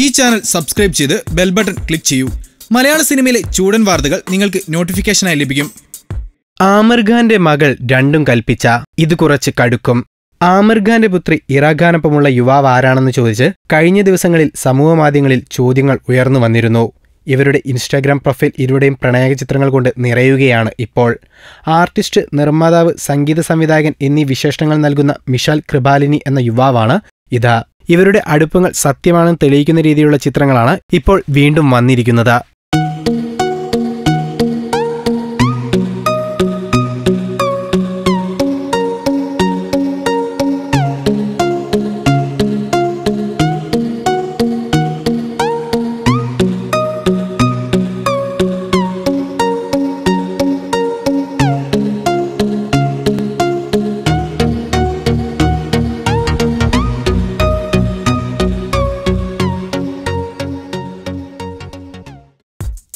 ഈ channel subscribe ചെയ്ത് bell button click ചെയ്യൂ. മലയാള സിനിമയിലെ ചൂടൻ വാർത്തകൾ നിങ്ങൾക്ക് നോട്ടിഫിക്കേഷനായി ലഭിക്കും. ആമിർ ഖാന്റെ മകൾ രണ്ടും കൽപ്പിച്ച ഇത് കുറച്ച് കടുക്കും. ആമിർ ഖാന്റെ പുത്രി ഇറാഖാനൊപ്പമുള്ള യുവാവ് ആരാണെന്ന് ചോദിച്ച് കഴിഞ്ഞ ദിവസങ്ങളിൽ സമൂഹ മാധ്യമങ്ങളിൽ ചോദ്യങ്ങൾ ഉയർന്നു വന്നിരുന്നു. ഇവരുടെ ഇൻസ്റ്റാഗ്രാം പ്രൊഫൈൽ ഇരുവരുടെയും പ്രണയ ചിത്രങ്ങൾ കൊണ്ട് നിറയുകയാണ് ഇപ്പോൾ. ആർട്ടിസ്റ്റ് നിർമ്മാതാവ് സംഗീത സംവിധായകൻ എന്നീ വിശേഷണങ്ങൾ നൽകുന്ന മിഷാൽ കൃപാലിനി എന്ന യുവാവാണ് ഇത്. ഇവരുടെ അടുപ്പങ്ങൾ സത്യമാണെന്ന് തെളിയിക്കുന്ന രീതിയിലുള്ള ചിത്രങ്ങളാണ് ഇപ്പോൾ വീണ്ടും വന്നിരിക്കുന്നത്.